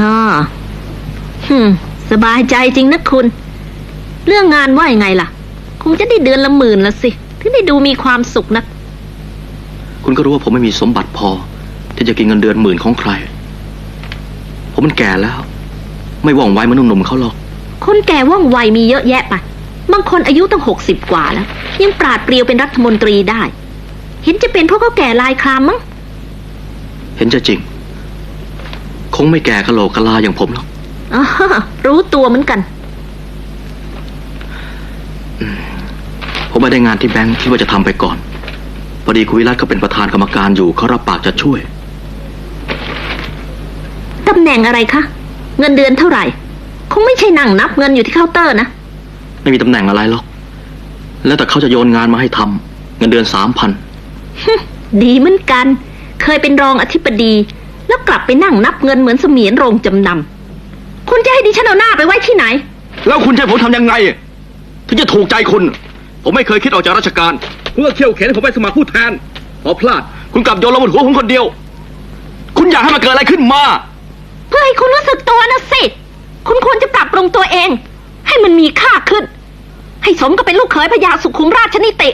อ๋อฮึมสบายใจจริงนะคุณ เรื่องงานว่ายังไงล่ะ คงจะได้เดือนละหมื่นละสิ ถึงได้ดูมีความสุขนัก คุณก็รู้ว่าผมไม่มีสมบัติพอ ที่จะกินเงินเดือนหมื่นของใคร ผมมันแก่แล้ว ไม่ว่องไวเหมันหนุ่มๆเขาหรอก คนแก่ว่องไวมีเยอะแยะไปบางคนอายุตั้งหกสิบกว่าแล้ว ยังปราดเปรียวเป็นรัฐมนตรีได้ เห็นจะเป็นเพราะเขาแก่ลายครามมั้ง เห็นจะจริง คงไม่แก่กะโหลกกะลาอย่างผมหรอกอ๋อรู้ตัวเหมือนกัน ผมไม่ได้งานที่แบงค์ที่ว่าจะทำไปก่อน พอดีคุณวิรัตก็เป็นประธานกรรมการอยู่เขารับปากจะช่วย ตำแหน่งอะไรคะ เงินเดือนเท่าไหร่ คงไม่ใช่นั่งนับเงินอยู่ที่เคาน์เตอร์นะ ไม่มีตำแหน่งอะไรหรอก แล้วแต่เขาจะโยนงานมาให้ทำเงินเดือนสามพัน ดีเหมือนกัน เคยเป็นรองอธิบดี แล้วกลับไปนั่งนับเงินเหมือนเสมียนโรงจำนำคุณจะให้ดิฉันเอาหน้าไปไว้ที่ไหน แล้วคุณจะให้ผมทำยังไงถึงจะถูกใจคุณ ผมไม่เคยคิดออกจากราชการเพื่อเขี่ยวเข็นให้ผมไปสมัครผู้แทนพอพลาด คุณกลับโยนลงบนหัวผมคนเดียว คุณอยากให้มันเกิดอะไรขึ้นมา เพื่อให้คุณรู้สึกตัวนะสิคุณควรจะปรับปรุงตัวเอง ให้มันมีค่าขึ้น ให้สมกับเป็นลูกเขยพญาสุขุมราชนิติ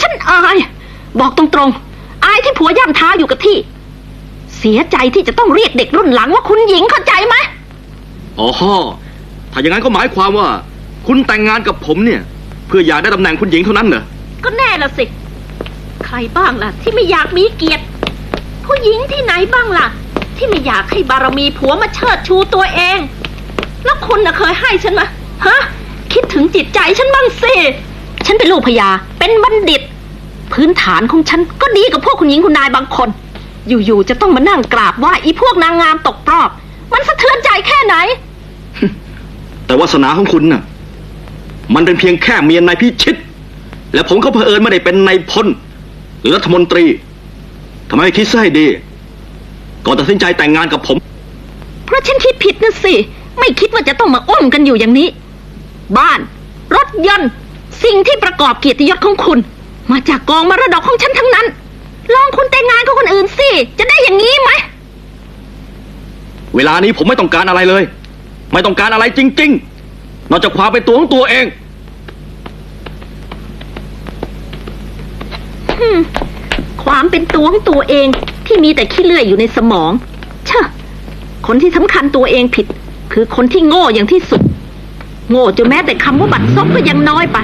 ฉันอาย บอกตรงๆ อายที่ผัวย่ำเท้าอยู่กับที่ เสียใจที่จะต้องเรียกเด็กรุ่นหลังว่าคุณหญิงเข้าใจไหมอ๋อถ้าอย่างนั้นก็หมายความว่า คุณแต่งงานกับผมเนี่ย เพื่ออยากได้ตำแหน่งคุณหญิงเท่านั้นเหรอ ก็แน่ละสิ ใครบ้างล่ะ ที่ไม่อยากมีเกียรติ ผู้หญิงที่ไหนบ้างล่ะ ที่ไม่อยากให้บารมีผัวมาเชิดชูตัวเอง แล้วคุณน่ะเคยให้ฉันไหมฮะ คิดถึงจิตใจฉันบ้างสิ ฉันเป็นลูกพญาเป็นบัณฑิต พื้นฐานของฉันก็ดีกับพวกคุณหญิงคุณนายบางคน อยู่ๆจะต้องมานั่งกราบไหว่าอีพวกนางงามตกรอบ มันสะเทือนใจแค่ไหน แต่วาสนาของคุณน่ะ มันเป็นเพียงแค่เมียนายพิชิต และผมก็เผอิญไม่ได้เป็นนายพลหรือรัฐมนตรีทำไมไม่คิดซะให้ดี ก่อนตัดสินใจแต่งงานกับผม เพราะฉันคิดผิดนะสิ ไม่คิดว่าจะต้องมาอ้มกันอยู่อย่างนี้ บ้าน รถยนต์ สิ่งที่ประกอบเกียรติยศของคุณ มาจากกองมรดกของฉันทั้งนั้น ลองคุณแต่งงานกับคนอื่นสิ จะได้อย่างนี้ไหม เวลานี้ผมไม่ต้องการอะไรเลย ไม่ต้องการอะไรจริง ๆ นอกจากความเป็นตัวของตัวเอง ความเป็นตัวของตัวเองที่มีแต่ขี้เลื่อยอยู่ในสมองเชอะคนที่สำคัญตัวเองผิด คือคนที่โง่อย่างที่สุด โง่จนแม้แต่คำว่าบัตรซบก็ยังน้อยไป